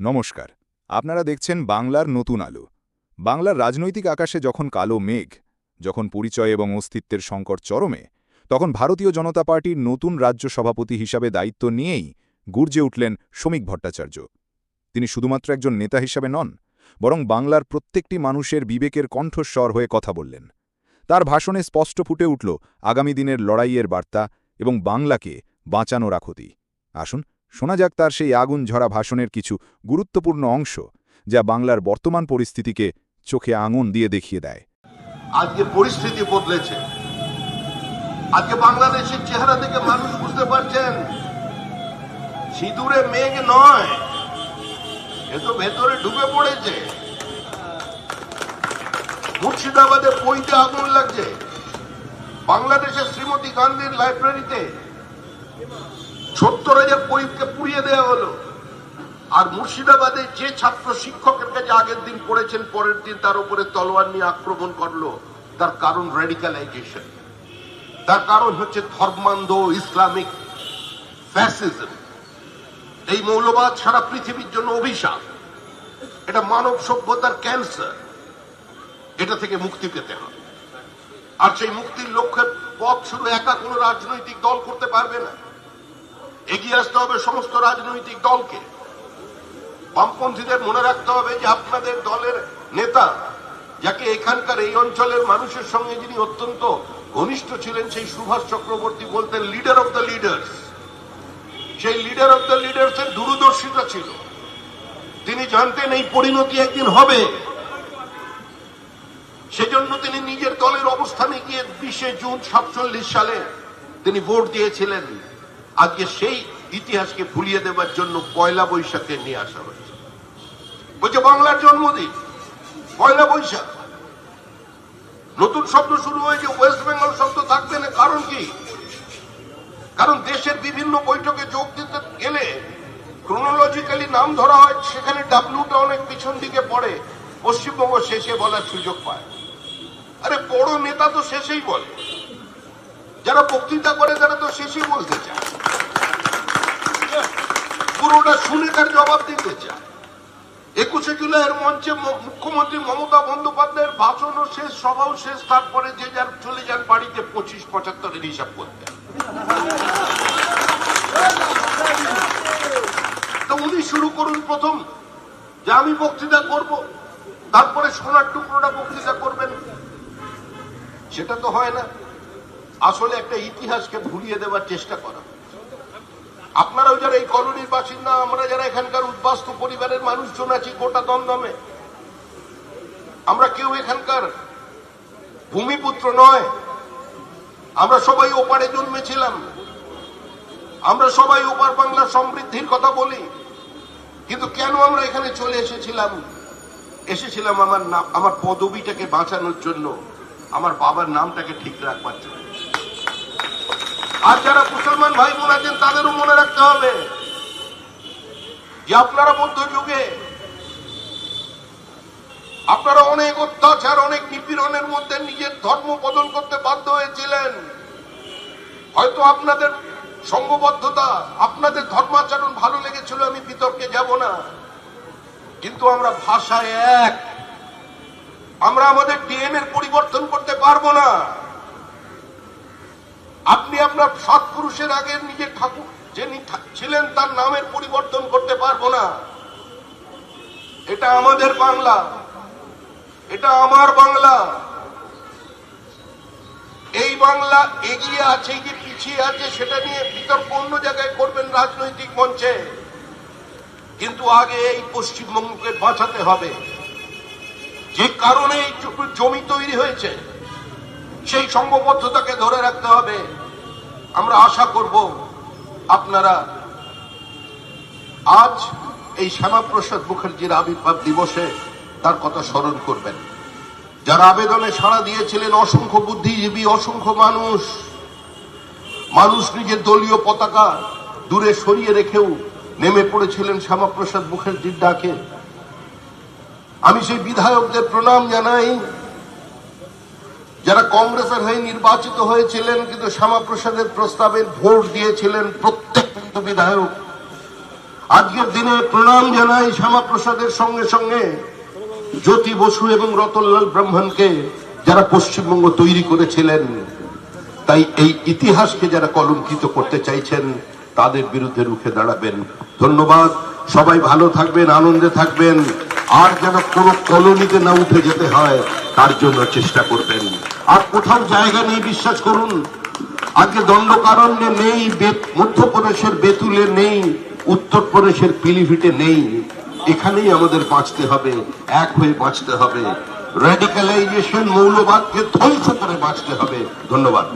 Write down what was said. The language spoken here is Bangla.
নমস্কার। আপনারা দেখছেন বাংলার নতুন আলো। বাংলার রাজনৈতিক আকাশে যখন কালো মেঘ, যখন পরিচয় এবং অস্তিত্বের সংকট চরমে, তখন ভারতীয় জনতা পার্টির নতুন রাজ্য সভাপতি হিসাবে দায়িত্ব নিয়েই গুর্জে উঠলেন শ্রমিক ভট্টাচার্য। তিনি শুধুমাত্র একজন নেতা হিসাবে নন, বরং বাংলার প্রত্যেকটি মানুষের বিবেকের কণ্ঠস্বর হয়ে কথা বললেন। তার ভাষণে স্পষ্ট ফুটে উঠল আগামী দিনের লড়াইয়ের বার্তা এবং বাংলাকে বাঁচানো রাখতি আসুন শোনা যাক তার সেই আগুন ঝরা ভাষণের কিছু গুরুত্বপূর্ণ অংশ, যা বাংলার বর্তমান পরিস্থিতিকে চোখে আঙুন দিয়ে দেখিয়ে দেয়। আজকে পরিস্থিতি বদলেছে। আজকে বাংলাদেশের চেহারা থেকে মানুষ বুঝতে পারছেন, সিঁদুরে মেঘ নয়, এ তো ভেতরে ঢুকে পড়েছে। মুর্শিদাবাদে বইতে আগুন লাগছে। বাংলাদেশের শ্রীমতী গান্ধীর লাইব্রেরিতে সত্তর হাজার বইকে পুড়িয়ে দেওয়া হলো। আর মুর্শিদাবাদে যে ছাত্র শিক্ষকের কাছে আগের দিন পড়েছেন, পরের দিন তার উপরে তলোয়ার নিয়ে আক্রমণ করল, তার কারণ রেডিকালাইজেশন তার কারণ হচ্ছে ধর্মান্ধ ইসলামিক ফ্যাসিজম এই মৌলবাদ সারা পৃথিবীর জন্য অভিশাপ। এটা মানব সভ্যতার ক্যান্সার এটা থেকে মুক্তি পেতে হবে। আর সেই মুক্তির লক্ষ্যের পথ শুধু একা কোনো রাজনৈতিক দল করতে পারবে না। এগিয়ে আসতে হবে সমস্ত রাজনৈতিক দলকে। বামপন্থীদের মনে রাখতে হবে যে আপনাদের দলের নেতা, যাকে এখানকার এই অঞ্চলের মানুষের সঙ্গে যিনি অত্যন্ত ঘনিষ্ঠ ছিলেন, সেই সুভাষ চক্রবর্তী বলতেন লিডার অফ দ্য লিডার্স সেই লিডার অফ দ্য লিডার্স এর দূরদর্শিতা ছিল। তিনি জানতেন এই পরিণতি একদিন হবে। সেজন্য তিনি নিজের দলের অবস্থানে গিয়ে বিশে জুন সাতচল্লিশ সালে তিনি ভোট দিয়েছিলেন। আজকে সেই ইতিহাসকে ভুলিয়ে দেবার জন্য পয়লা বৈশাখে নিয়ে আসা হয়েছে। বলছে, বাংলার জন্মদিন, পয়লা বৈশাখ। নতুন শব্দ শুরু হয়েছে, ওয়েস্ট বেঙ্গল শব্দ থাকবে না, কারণ কি? কারণ দেশের বিভিন্ন বৈঠকে যোগ দিতে গেলে ক্রোনোলজিক্যালি নাম ধরা হয়, সেখানে ডাব্লিউটা অনেক পিছন দিকে পড়ে, পশ্চিমবঙ্গ শেষে বলার সুযোগ পায়। আরে, বড় নেতা তো শেষেই বলে। যারা বক্তৃতা করে তারা তো শেষেই বলতে চায়। পুরোটা শুনে তার জবাব দিতে চায়। একুশে জুলাইয়ের মঞ্চে মুখ্যমন্ত্রী মমতা বন্দ্যোপাধ্যায়ের ভাষণও শেষ, সভাও শেষ, তারপরে যে যার চলে যান বাড়িতে পঁচিশ, পঁচাত্তরের হিসাব করতে। তো উনি শুরু করুন প্রথম, যে আমি বক্তৃতা করব, তারপরে সোনার টুকরোটা বক্তৃতা করবেন। সেটা তো হয় না। আসলে একটা ইতিহাসকে ভুলিয়ে দেওয়ার চেষ্টা করা। আপনারাও যারা এই কলোনির বাসিন্দা, আমরা যারা এখানকার উদ্বাস্তু পরিবারের মানুষজন আছি, গোটা দমদমে, আমরা কেউ এখানকার ভূমিপুত্র নয়। আমরা সবাই ওপারে জন্মেছিলাম। আমরা সবাই ওপার বাংলার সমৃদ্ধির কথা বলি। কিন্তু কেন আমরা এখানে চলে এসেছিলাম? এসেছিলাম আমার আমার পদবিটাকে বাঁচানোর জন্য। আমার বাবার নামটাকে ঠিক রাখবার জন্য। আর যারা মুসলমান ভাই বোন আছেন, তাদেরও মনে রাখতে হবে যে আপনারা মধ্য যুগে আপনারা অনেক অত্যাচার, অনেক নিপীড়নের মধ্যে নিজের ধর্ম বদল করতে বাধ্য হয়েছিলেন। হয়তো আপনাদের সঙ্গবদ্ধতা, আপনাদের ধর্মাচরণ ভালো লেগেছিল, আমি বিতর্কে যাব না। কিন্তু আমরা ভাষায় এক। আমরা আমাদের ডিএনএ পরিবর্তন করতে পারব না। আপনি আপনার সাত পুরুষের আগে নিজের ঠাকুর যিনি ছিলেন তার নামের পরিবর্তন করতে পারব না। এটা আমাদের বাংলা। এটা আমার বাংলা। এই বাংলা এগিয়ে আছে কি পিছিয়ে আছে, সেটা নিয়ে বিতর্ক অন্য জায়গায় করবেন রাজনৈতিক মঞ্চে। কিন্তু আগে এই পশ্চিমবঙ্গকে বাঁচাতে হবে। যে কারণে এই জমি তৈরি হয়েছে, সেই সংঘবদ্ধতাকে ধরে রাখতে হবে। আমরা আশা করব আপনারা আজ এই শ্যামাপ্রসাদ মুখার্জির আবির্ভাব দিবসে তার কথা স্মরণ করবেন। যারা আবেদনে সাড়া দিয়েছিলেন, অসংখ্য বুদ্ধিজীবী, অসংখ্য মানুষ মানুষ নিজের দলীয় পতাকা দূরে সরিয়ে রেখেও নেমে পড়েছিলেন শ্যামাপ্রসাদ মুখার্জির ডাকে। আমি সেই বিধায়কদের প্রণাম জানাই। যারা কংগ্রেসের হয়ে নির্বাচিত হয়েছিলেন, কিন্তু শ্যামাপ্রসাদের প্রস্তাবে ভোট দিয়েছিলেন প্রত্যেক বিধায়ক। আজকের দিনে প্রণাম জানাই শ্যামাপ্রসাদের সঙ্গে সঙ্গে জ্যোতি বসু এবং রতনলাল ব্রাহ্মণকে যারা পশ্চিমবঙ্গ তৈরি করেছিলেন। তাই এই ইতিহাসকে যারা কলঙ্কিত করতে চাইছেন, তাদের বিরুদ্ধে রুখে দাঁড়াবেন। ধন্যবাদ। সবাই ভালো থাকবেন, আনন্দে থাকবেন। আর যেন কোনো কলোনিতে না উঠে যেতে হয়, তার জন্য চেষ্টা করবেন। আর কোথাও জায়গা নেই, বিশ্বাস করুন। আজকে দণ্ডকারণ্যে নেই মধ্যপ্রদেশের বেতুলে নেই, উত্তরপ্রদেশের পিলিভিটে নেই। এখানেই আমাদের বাঁচতে হবে, এক হয়ে বাঁচতে হবে। রেডিক্যালাইজেশন মৌলবাদকে ধ্বংস করে বাঁচতে হবে। ধন্যবাদ।